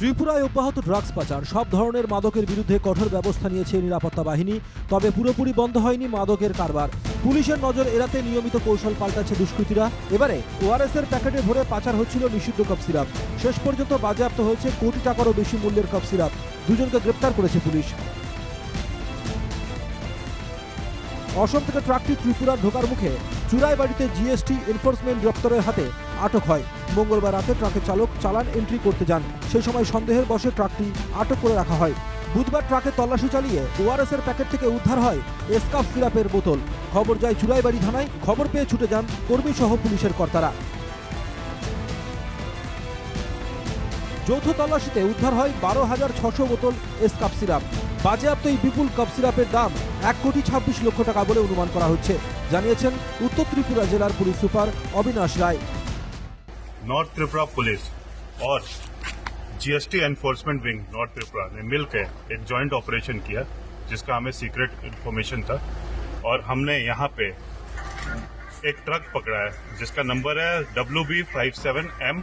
ত্রিপুরায় অব্যাহত ড্রাগস পাচার। সব ধরনের মাদকের বিরুদ্ধে কঠোর ব্যবস্থা নিয়েছে নিরাপত্তা বাহিনী, তবে পুরোপুরি বন্ধ হয়নি মাদকের কারবার। পুলিশের নজর এড়াতে নিয়মিত কৌশল পাল্টাচ্ছে দুষ্কৃতীরা। এবারে ওআরএস এর প্যাকেটে ভরে পাচার হচ্ছিল নিষিদ্ধ কাপ সিরাপ। শেষ পর্যন্ত বাজেয়াপ্ত হয়েছে কোটি টাকারও বেশি মূল্যের কাপ সিরাপ। দুজনকে গ্রেপ্তার করেছে পুলিশ। অসম থেকে ট্রাকটি ত্রিপুরার ঢোকার মুখে চুরাই বাড়িতে জিএসটি এনফোর্সমেন্ট দপ্তরের হাতে আটক হয়। মঙ্গলবার রাতে ট্রাকের চালক চালান এন্ট্রি করতে যান। সেই সময় সন্দেহের বশে ট্রাকটি আটক করে রাখা হয়। বুধবার ট্রাকে তল্লাশি চালিয়ে ওআরএস এর প্যাকেট থেকে উদ্ধার হয় এসকাফ সিরাপের বোতল। খবর যায় চুরাইবাড়ি থানায়। খবর পেয়ে ছুটে যান কর্মী সহ পুলিশের কর্তারা। যৌথ তল্লাশিতে উদ্ধার হয় বারো হাজার ছশো বোতল এস কাপ সিরাপ। বাজেয়াপ্ত এই বিপুল কাপ সিরাপের দাম এক কোটি ছাব্বিশ লক্ষ টাকা বলে অনুমান করা হচ্ছে। জানিয়েছেন উত্তর ত্রিপুরা জেলার police super Abinash Roy. North Tripura police और GST enforcement wing north Tripura ने मिलकर एक जॉइंट ऑपरेशन किया, जिसका हमें सीक्रेट इन्फॉर्मेशन था। और हमने यहाँ पे एक ट्रक पकड़ा है, जिसका नंबर है W B five seven M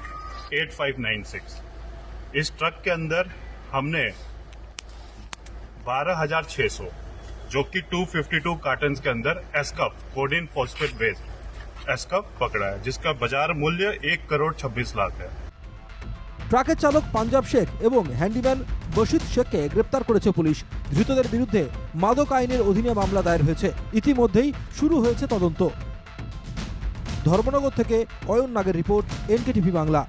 eight five nine six इस ट्रक के अंदर हमने बारह हज़ार छह सौ, जो कि 252 कार्टन के अंदर एसकप कोडिन फॉस्फेट बेस एसकप पकड़ा है जिसका बाजार मूल्य एक करोड़ छब्बीस लाख है ট্রাকের চালক পাঞ্জাব শেখ এবং হ্যান্ডিম্যান বশিদ শেখকে গ্রেপ্তার করেছে পুলিশ ধৃতদের বিরুদ্ধে মাদক আইনের অধীনে মামলা দায়ের হয়েছে ইতিমধ্যেই শুরু হয়েছে তদন্ত ধর্মনগর থেকে অয়ন নাগের রিপোর্ট এনকেটিভি বাংলা